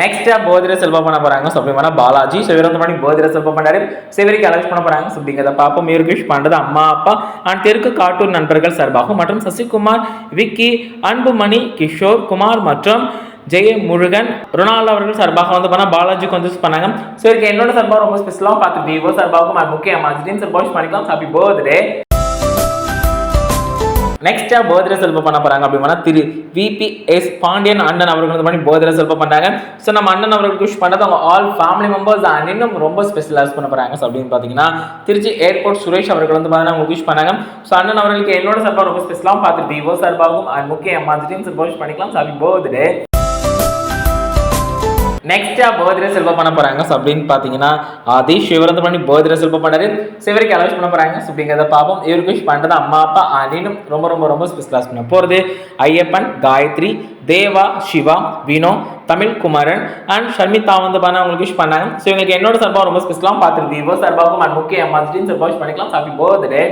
நெக்ஸ்டா போதிர செல்வம் பண்ண போறாங்க. ஸோ பாலாஜி. சிவரந்த மணி போதிர செல்வம் பண்ணாரு. சிவரிக்கு அலெக்ட் பண்ண போறாங்க. ஸோ அப்படிங்கிறத பாப்போம் மிருகேஷ் பண்றது அம்மா அப்பா அண்ட் தெற்கு காட்டூர் நண்பர்கள் சார்பாகவும் மற்றும் சசிகுமார் விக்கி அன்புமணி கிஷோர் குமார் மற்றும் ஜெய முருகன் ரொனால்டோ அவர்கள் சார்பாக வந்து பண்ணா பாலாஜிக்கு வந்து பண்ணாங்க. ஸோ இதுக்கு என்னோட சார்பாக ரொம்ப ஸ்பெஷலாக பார்த்து விவோ சார்பாகவும் அது முக்கியமாக ஜிடின் சார்பாக பண்ணிக்கலாம். ஹாப்பி பர்த்டே நெக்ஸ்டா போதிர செல்வ பண்ண போறாங்க அப்படின்னா திரு விபி எஸ் பாண்டியன் அண்ணன் அவர்கள் வந்து பண்ணி போதிர செல்வம் பண்ணாங்க ஸோ நம்ம அண்ணன் அவர்களுக்கு விஷ் பண்ணது அவங்க ஆல் ஃபேமிலி மெம்பர்ஸ் அண்ட் இன்னும் ரொம்ப ஸ்பெஷலைஸ் பண்ண போறாங்க. ஸோ அப்படின்னு பார்த்தீங்கன்னா திருச்சி ஏர்போர்ட் சுரேஷ் அவர்கள் வந்து பார்த்தீங்கன்னா அவங்க விஷ் பண்ணாங்க. ஸோ அண்ணன் அவர்களுக்கு என்னோட சார்பாக ரொம்ப ஸ்பெஷலாக பார்த்து விவோ சார்பாகவும் அண்ட் முக்கிய அம்மாஜியும் சார்பாக விஷ் பண்ணிக்கலாம். ஸோ அப்படி பர்த்டே நெக்ஸ்டா பர்த்டே செல்வா பண்ண போறாங்க. ஸோ அப்படின்னு பார்த்தீங்கன்னா ஆதி இவர் பண்ணி பர்த்டே செல்வ பண்ணாரு. சிவருக்கு அலோஸ் பண்ண போறாங்க. ஸோ அப்படிங்கிறத பார்ப்போம். இவருக்கு விஷ் பண்ணுறது அம்மா அப்பா அனினும் ரொம்ப ரொம்ப ரொம்ப ஸ்பெஷலாஸ் பண்ண போகிறது ஐயப்பன் காயத்ரி தேவா சிவா வினோ தமிழ் குமரன் அண்ட் ஷர்மிதா வந்து பண்ண அவங்களுக்கு விஷ் பண்ணாங்க. ஸோ இவங்களுக்கு என்னோட சர்பா ரொம்ப ஸ்பெஷலாக பார்த்துருக்கு. விவோ சார்பாகவும் அண்ட் முக்கிய அம்மா சர்பா விஷ் பண்ணிக்கலாம். ஹாப்பி பர்த்டே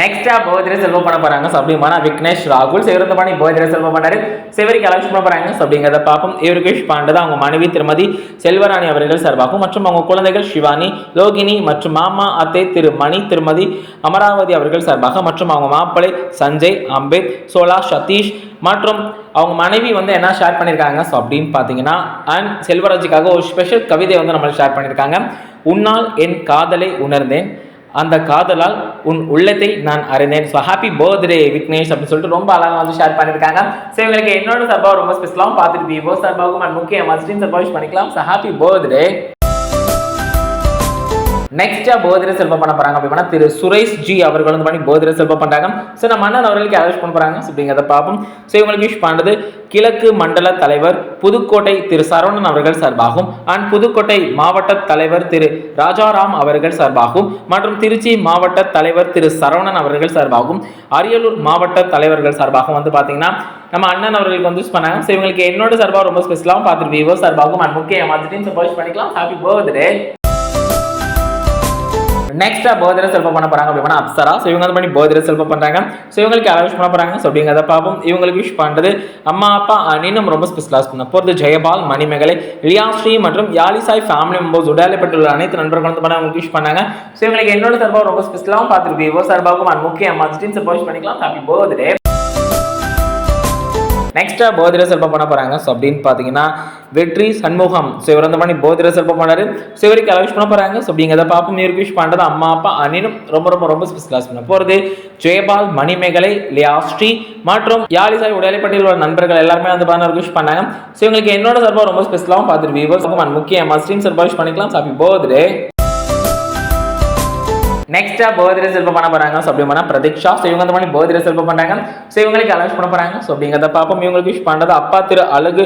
நெக்ஸ்டா பர்த்டே செல்வம் பண்ண போறாங்க. ஸோ அப்படிமான விக்னேஷ் ராகுல் சிவரந்த பண்ணி பர்த்டே செல்வம் பண்ணாரு. சிவரிக்கு அலட்சி பண்ண போறாங்க. ஸோ அப்படிங்கிறத பார்ப்போம். இவருக்கு பாண்டதா அவங்க மனைவி திருமதி செல்வராணி அவர்கள் சார்பாகவும் மற்றும் அவங்க குழந்தைகள் சிவானி லோகினி மற்றும் மாமா அத்தை திரு மணி திருமதி அமராவதி அவர்கள் சார்பாக மற்றும் அவங்க மாப்பிள்ளை சஞ்சய் அம்பேத் சோலா சதீஷ் மற்றும் அவங்க மனைவி வந்து என்ன ஷேர் பண்ணியிருக்காங்க ஸோ அப்படின்னு பார்த்தீங்கன்னா அண்ட் செல்வராஜுக்காக ஒரு ஸ்பெஷல் கவிதை வந்து நம்மளுக்கு ஷேர் பண்ணியிருக்காங்க உன்னால் என் காதலை உணர்ந்தேன். அந்த காதலால் உன் உள்ளத்தை நான் அறிந்தேன். ஸோ ஹாப்பி பர்த்டே விக்னேஷ் அப்படின்னு சொல்லிட்டு ரொம்ப அழகாக வந்து ஷேர் பண்ணியிருக்காங்க. ஸோ இவங்களுக்கு என்னோட சர்பாவை ரொம்ப ஸ்பெஷலாகவும் பார்த்துட்டு விவோ சார்பாகவும் அண்ட் முக்கிய மஸ்டின் சார்பாக விஷ் பண்ணிக்கலாம். ஸோ ஹாப்பி பர்த்டே நெக்ஸ்டா போதிர செல்வம் பண்ண போறாங்க அப்படின்னா திரு சுரேஷ் ஜி அவர்கள் வந்து பண்ணி போதிர செல்வம் பண்றாங்க. ஸோ நம்ம அண்ணன் அவர்களுக்கு அரெஸ்ட் பண்ண போறாங்க? அப்படிங்கிறத பார்ப்போம். ஸோ இவங்களுக்கு விஷ் பண்ணுறது கிழக்கு மண்டல தலைவர் புதுக்கோட்டை திரு சரவணன் அவர்கள் சார்பாகவும் அண்ட் புதுக்கோட்டை மாவட்ட தலைவர் திரு ராஜாராம் அவர்கள் சார்பாகவும் மற்றும் திருச்சி மாவட்ட தலைவர் திரு சரவணன் அவர்கள் சார்பாகவும் அரியலூர் மாவட்ட தலைவர்கள் சார்பாகவும் வந்து பார்த்தீங்கன்னா நம்ம அண்ணன் அவர்களுக்கு வந்து யூஸ் பண்ணாங்க. ஸோ இவங்களுக்கு என்னோட சார்பாக ரொம்ப ஸ்பெஷலாகவும் பார்த்துட்டு விவோ சார்பாகவும் அண்ட் முக்கிய மாதிரி சப்போஸ் பண்ணிக்கலாம். ஹாப்பி பர்த்டே நெக்ஸ்டா பர்த்டே செல்ஃபம் பண்ண போறாங்க அப்படின்னா அப்சரா. ஸோ இவங்க வந்து பண்ணி பர்த்டே செல்ஃபம் பண்றாங்க. ஸோ இவங்களுக்கு யாரை விஷ் பண்ண போறாங்க? ஸோ அப்படிங்கிறத பார்ப்போம். இவங்களுக்கு விஷ் பண்றது அம்மா அப்பா அண்ணனும் ரொம்ப ஸ்பெஷலாக பண்ண போகிறது ஜெயபால் மணிமேகலை லியாஸ்ரீ மற்றும் யாலிசாய் ஃபேமிலி மெம்பர்ஸ் உடலைப்பட்டுள்ள அனைத்து நண்பர்களும் வந்து பண்ண அவங்களுக்கு விஷ் பண்ணாங்க. ஸோ இவங்களுக்கு என்னோட சார்பாக ரொம்ப ஸ்பெஷலாகவும் பார்த்துருக்கு விவோ சார்பாகவும் அண்ட் முக்கிய அம்மா ஜிட்டின் சப்போஸ் பண்ணிக்கலாம். ஹாப்பி பர்த்டே நெக்ஸ்ட்டாக போதிர செல்பம் பண்ண போகிறாங்க ஸோ அப்படின்னு பார்த்தீங்கன்னா வெற்றி சண்முகம். ஸோ இவர் வந்து பண்ணி போதிர செல்பம் பண்ணார். ஸோ இவருக்கு அலவிஷ் பண்ண போகிறாங்க ஸோ அப்படிங்கிறத பார்ப்போம். இவருக்கு விஷ் பண்ணுறது அம்மா அப்பா அனினும் ரொம்ப ரொம்ப ரொம்ப ஸ்பெஷலாஸ் பண்ண போகிறது ஜெயபால் மணிமேகலை லியாஸ்ரீ மற்றும் யாலிசாய் உடையாளிப்பட்டியில் உள்ள நண்பர்கள் எல்லாருமே வந்து பண்ண விஷ் பண்ணாங்க. ஸோ இவங்களுக்கு என்னோட சார்பாக ரொம்ப ஸ்பெஷலாகவும் பார்த்துட்டு வியூவர்ஸ் முக்கிய ஸ்ட்ரீம் சார்பாக விஷ் பண்ணிக்கலாம். அப்படி பர்த்டே நெக்ஸ்டா பர்த்டே செல்பம் பண்ண போறாங்க. ஸோ அப்படி பண்ணா பிரதீக்ஷா. ஸோ இவங்க அந்த மாதிரி பர்த்டே செல்பம் பண்றாங்க. ஸோ இவங்களுக்கு அலௌன்ஸ் பண்ண போறாங்க. ஸோ அப்படிங்கிறத பார்ப்போம். இவங்களுக்கு விஷ் பண்ணுறது அப்பா திரு அழகு.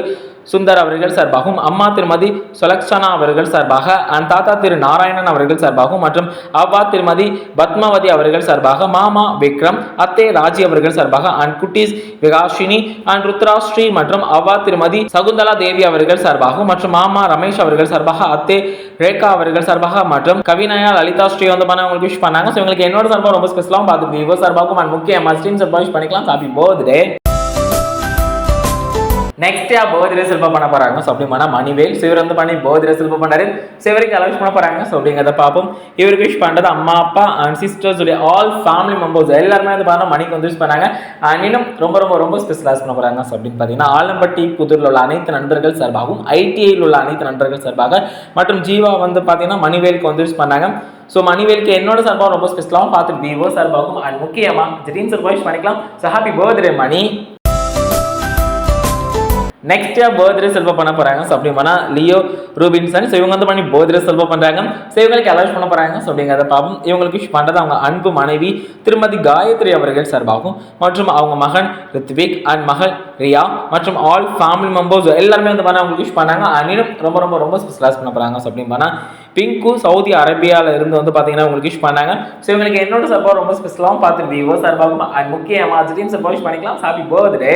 சுந்தர் அவர்கள் சார்பாகவும் அம்மா திருமதி சுலக்ஷனா அவர்கள் சார்பாக அண்ட் தாத்தா திரு நாராயணன் அவர்கள் சார்பாகவும் மற்றும் அவ்வா திருமதி பத்மாவதி அவர்கள் சார்பாக மாமா விக்ரம் அத்தே ராஜி அவர்கள் சார்பாக அண்ட் குட்டீஸ் விகாஷினி அண்ட் ருத்ராஸ்ரீ மற்றும் அவ்வா திருமதி சகுந்தலா தேவி அவர்கள் சார்பாகவும் மற்றும் மாமா ரமேஷ் அவர்கள் சார்பாக அத்தே ரேகா அவர்கள் சார்பாக மற்றும் கவினயா லலிதா ஸ்ரீ வந்து பண்ண உங்களுக்கு விஷ் பண்ணாங்க. ஸோ இவங்களுக்கு என்னோட சார்பாக ரொம்ப ஸ்பெஷலாகவும் பார்த்து விவோ சார்பாகவும் அண்ட் முக்கிய மஸ்டின் சார்பாக விஷ் பண்ணிக்கலாம். ஹாப்பி பர்த்டே நெக்ஸ்ட் பர்த்டே செல்பம் பண்ண போறாங்க. ஸோ மணிவேல். சிவர் வந்து பண்ணி பர்த்டே செல்பம் பண்ணாரு. சிவருக்கு அலவுஸ் பண்ண போறாங்க. ஸோ அப்படிங்கிறத பார்ப்போம். இவருக்கு விஷ் பண்றது அம்மா அப்பா அண்ட் சிஸ்டர்ஸ் உடைய ஆல் ஃபேமிலி மெம்பர்ஸ் எல்லாருமே வந்து பார்த்தா மணிக்கு வந்து விஷ் பண்ணாங்க. அண்ட் இன்னும் ரொம்ப ரொம்ப ரொம்ப ஸ்பெஷலாக பண்ண போறாங்க. ஸோ அப்படின்னு பார்த்தீங்கன்னா ஆலம்பட்டி புதூரில் உள்ள அனைத்து நண்பர்கள் சார்பாகவும் ஐடிஐயில் உள்ள அனைத்து நண்பர்கள் சார்பாக மற்றும் ஜீவா வந்து பார்த்தீங்கன்னா மணிவேலுக்கு வந்து விஷ் பண்ணாங்க. ஸோ மணிவேலுக்கு என்னோட சார்பாக ரொம்ப ஸ்பெஷலாகவும் பார்த்துட்டு விவோ சார்பாகவும் அண்ட் முக்கியமாக ஜெரீன் சார்பாக விஷ் பண்ணிக்கலாம். So happy birthday Mani. Next birthday Selva பண்ண போறாங்க. ஸோ அப்படின்னா லியோ ரூபின்சன் ஸோ இவங்க வந்து பண்ணி பர்த்டே செல்வா பண்றாங்க. ஸோ இவங்களுக்கு அலௌஸ் பண்ண போறாங்க. ஸோ அப்படிங்கிறத பார்ப்போம். இவங்களுக்கு விஷ் பண்ணுறது அவங்க அன்பு மனைவி திருமதி காயத்ரி அவர்கள் சார்பாகும். மற்றும் அவங்க மகன் ரித்விக் அண்ட் மகள் ரியா மற்றும் ஆல் ஃபேமிலி மெம்பர்ஸ் எல்லாருமே வந்து பண்ண அவங்களுக்கு விஷ் பண்ணாங்க அனிலும் ரொம்ப ரொம்ப ரொம்ப ஸ்பெஷலாஸ் பண்ண போறாங்க. ஸோ அப்படின்னா பிங்கு சவுதி அரேபியாவில் இருந்து வந்து பார்த்தீங்கன்னா உங்களுக்கு விஷ் பண்ணாங்க ஸோ இவங்களுக்கு என்னோட சப்போர்ட் ரொம்ப ஸ்பெஷலாகவும் பார்த்து விவோ சார்பாகும் அண்ட் முக்கியமாக மாஜிலையும் சார்பாக பண்ணிக்கலாம். Happy birthday